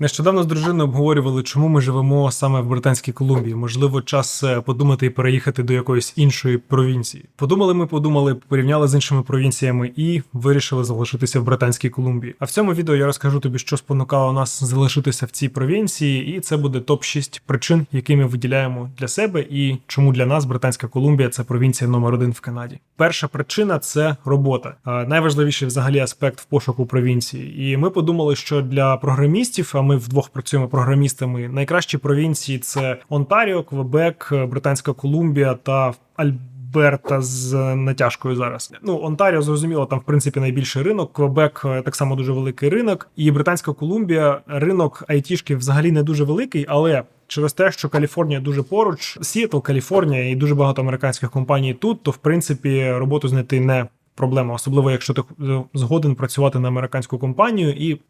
Нещодавно з дружиною обговорювали, чому ми живемо саме в Британській Колумбії. Можливо, час е, подумати і переїхати до якоїсь іншої провінції. Подумали, ми подумали, порівняли з іншими провінціями і вирішили залишитися в Британській Колумбії. А в цьому відео я розкажу тобі, що спонукало нас залишитися в цій провінції, і це буде топ 6 причин, які ми виділяємо для себе, і чому для нас Британська Колумбія це провінція номер один в Канаді. Перша причина це робота. Найважливіший взагалі аспект в пошуку провінції. І ми подумали, що для програмістів, а ми вдвох працюємо програмістами. Найкращі провінції це Онтаріо, Квебек, Британська Колумбія та Альберта з натяжкою зараз. Ну, Онтаріо, зрозуміло, там в принципі найбільший ринок. Квебек е, так само дуже великий ринок. І Британська Колумбія ринок айтішки взагалі не дуже великий, але. Через те, що Каліфорнія дуже поруч, Сіетл, Каліфорнія і дуже багато американських компаній тут, то в принципі роботу знайти не проблема, особливо якщо ти е, згоден працювати на американську компанію і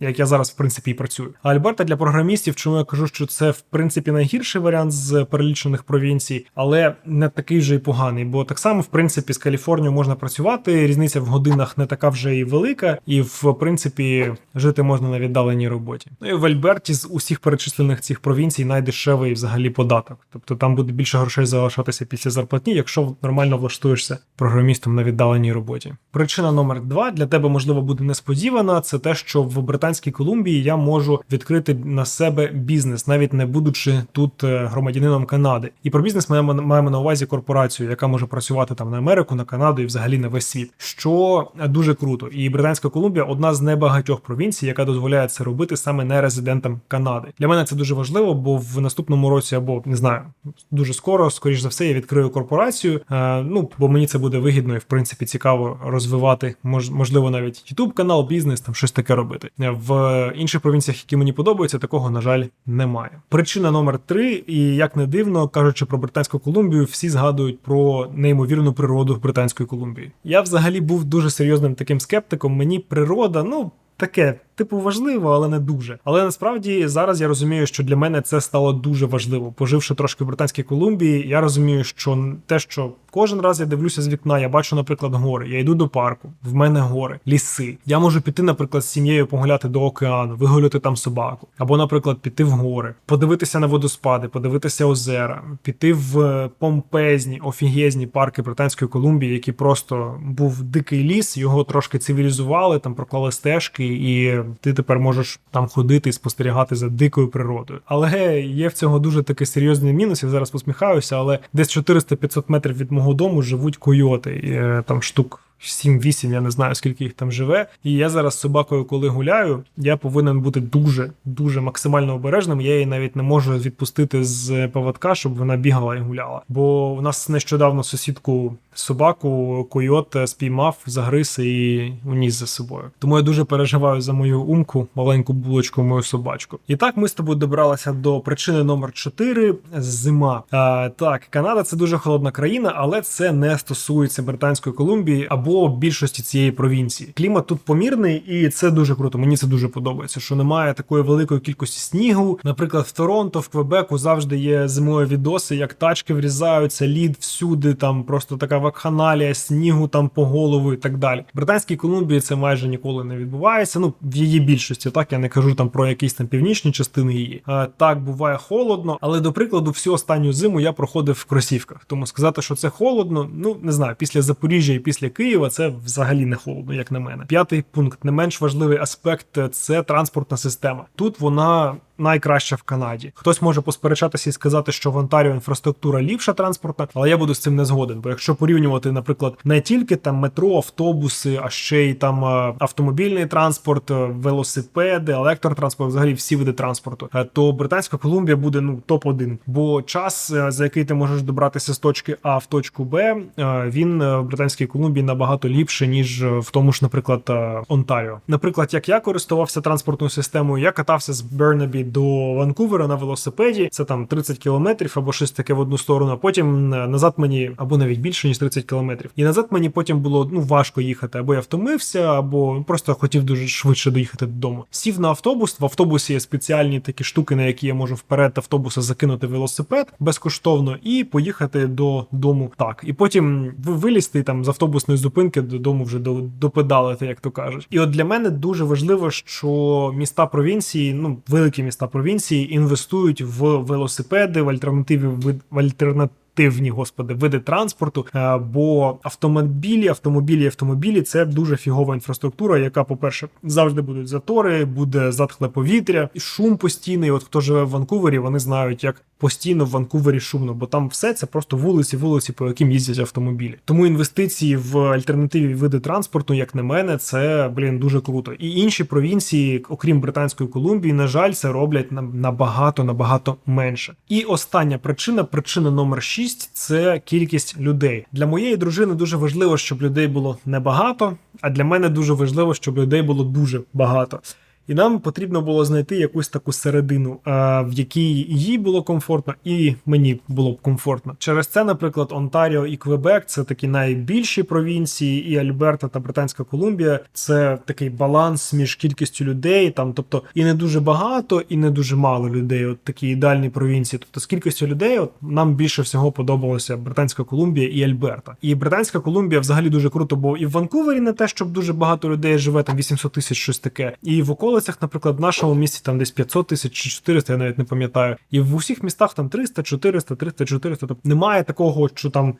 як я зараз в принципі і працюю. А Альберта для програмістів, чому я кажу, що це в принципі найгірший варіант з перелічених провінцій, але не такий вже й поганий. Бо так само, в принципі, з Каліфорнією можна працювати. Різниця в годинах не така вже і велика, і в принципі жити можна на віддаленій роботі. Ну і в Альберті з усіх перечислених цих провінцій найдешевий взагалі податок. Тобто там буде більше грошей залишатися після зарплатні, якщо нормально влаштуєшся програмістом на віддаленій роботі. Причина номер два для тебе можливо буде несподівана. Це те, що в Британській Колумбії я можу відкрити на себе бізнес, навіть не будучи тут е, громадянином Канади. І про бізнес ми маємо на увазі корпорацію, яка може працювати там на Америку, на Канаду і взагалі на весь світ, що дуже круто. І Британська Колумбія одна з небагатьох провінцій, яка дозволяє це робити саме не резидентам Канади. Для мене це дуже важливо, бо в наступному році або не знаю, дуже скоро, скоріш за все, я відкрию корпорацію. Е, ну бо мені це буде вигідно і в принципі цікаво розвивати, можливо, навіть youtube канал, бізнес, там щось таке робити. В інших провінціях, які мені подобаються, такого на жаль немає. Причина номер три, і як не дивно, кажучи про Британську Колумбію, всі згадують про неймовірну природу Британської Колумбії. Я взагалі був дуже серйозним таким скептиком. Мені природа, ну таке типу важливо, але не дуже. Але насправді зараз я розумію, що для мене це стало дуже важливо. Поживши трошки в Британській Колумбії, я розумію, що те, що кожен раз я дивлюся з вікна, я бачу, наприклад, гори. Я йду до парку, в мене гори, ліси. Я можу піти, наприклад, з сім'єю погуляти до океану, вигуляти там собаку, або, наприклад, піти в гори, подивитися на водоспади, подивитися озера, піти в помпезні, офігезні парки Британської Колумбії, які просто був дикий ліс, його трошки цивілізували, там проклали стежки і ти тепер можеш там ходити і спостерігати за дикою природою. Але є в цього дуже такий серйозний мінус. Я зараз посміхаюся, але десь 400-500 метрів від мого дому живуть койоти. Е, там штук 7-8, я не знаю, скільки їх там живе. І я зараз з собакою, коли гуляю, я повинен бути дуже дуже максимально обережним. Я її навіть не можу відпустити з поводка, щоб вона бігала і гуляла. Бо у нас нещодавно сусідку собаку койот спіймав, загриз і уніс за собою. Тому я дуже переживаю за мою умку, маленьку булочку, мою собачку. І так ми з тобою добралися до причини номер 4 зима. А, Так, Канада це дуже холодна країна, але це не стосується Британської Колумбії або більшості цієї провінції. Клімат тут помірний, і це дуже круто. Мені це дуже подобається. Що немає такої великої кількості снігу. Наприклад, в Торонто, в Квебеку завжди є зимові відоси, як тачки врізаються, лід всюди, там просто така вакханалія, снігу там по голову і так далі. В Британській Колумбії це майже ніколи не відбувається. Ну в її більшості, так я не кажу там про якісь там північні частини її. А, так буває холодно, але до прикладу, всю останню зиму я проходив в кросівках. Тому сказати, що це холодно, ну не знаю, після Запоріжжя і після Києва це взагалі не холодно, як на мене. П'ятий пункт, не менш важливий аспект це транспортна система. Тут вона найкраща в Канаді. Хтось може посперечатися і сказати, що в Онтаріо інфраструктура ліпша транспортна, але я буду з цим не згоден. Бо якщо порівнювати, наприклад, не тільки там метро, автобуси, а ще й там е, автомобільний транспорт, е, велосипеди, електротранспорт, взагалі всі види транспорту, е, то Британська Колумбія буде ну топ 1 бо час, за який ти можеш добратися з точки А в точку Б, він в Британській Колумбії набагато ліпше ніж в тому ж, наприклад, Онтаріо. Наприклад, як я користувався транспортною системою, я катався з Бернабі до Ванкувера на велосипеді. Це там 30 кілометрів або щось таке в одну сторону. А потім е, назад мені або навіть більше ніж 30 кілометрів. І назад мені потім було ну важко їхати, або я втомився, або просто хотів дуже швидше доїхати додому. Сів на автобус. В автобусі є спеціальні такі штуки, на які я можу вперед автобуса закинути велосипед безкоштовно і поїхати додому так. І потім ви- вилізти там з автобусної зупинки додому вже до, допедалити, як то кажуть. І от для мене дуже важливо, що міста провінції, ну великі міста провінції, інвестують в велосипеди, в альтернативі в альтернативі. Активні господи види транспорту, е, бо автомобілі, автомобілі, автомобілі це дуже фігова інфраструктура, яка, по-перше, завжди будуть затори, буде затхле повітря, шум постійний. От хто живе в Ванкувері, вони знають, як постійно в Ванкувері шумно, бо там все це просто вулиці, вулиці, по яким їздять автомобілі. Тому інвестиції в альтернативні види транспорту, як на мене, це блін дуже круто. І інші провінції, окрім Британської Колумбії, на жаль, це роблять на- набагато набагато менше. І остання причина, причина номер 6 – це кількість людей. Для моєї дружини дуже важливо, щоб людей було небагато, а для мене дуже важливо, щоб людей було дуже багато. І нам потрібно було знайти якусь таку середину, е, в якій їй було комфортно, і мені було б комфортно. Через це, наприклад, Онтаріо і Квебек це такі найбільші провінції, і Альберта та Британська Колумбія це такий баланс між кількістю людей, там, тобто і не дуже багато, і не дуже мало людей. От такі ідеальні провінції. Тобто з кількістю людей, от нам більше всього подобалося Британська Колумбія і Альберта. І Британська Колумбія взагалі дуже круто, бо і в Ванкувері не те, щоб дуже багато людей живе, там 800 тисяч щось таке. І в околицях, наприклад, в нашому місті там десь 500 тисяч чи 400, я навіть не пам'ятаю. І в усіх містах там 300, 400, 300, 400. Тобто немає такого, що там.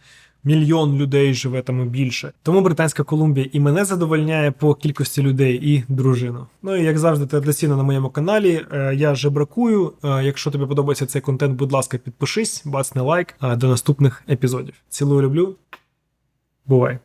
Мільйон людей живе там і більше. Тому Британська Колумбія і мене задовольняє по кількості людей і дружину. Ну і як завжди, традиційно на моєму каналі е, я жебракую. Е, Якщо тобі подобається цей контент, будь ласка, підпишись, бацни лайк. Е, До наступних епізодів. Цілую, люблю. Бувай!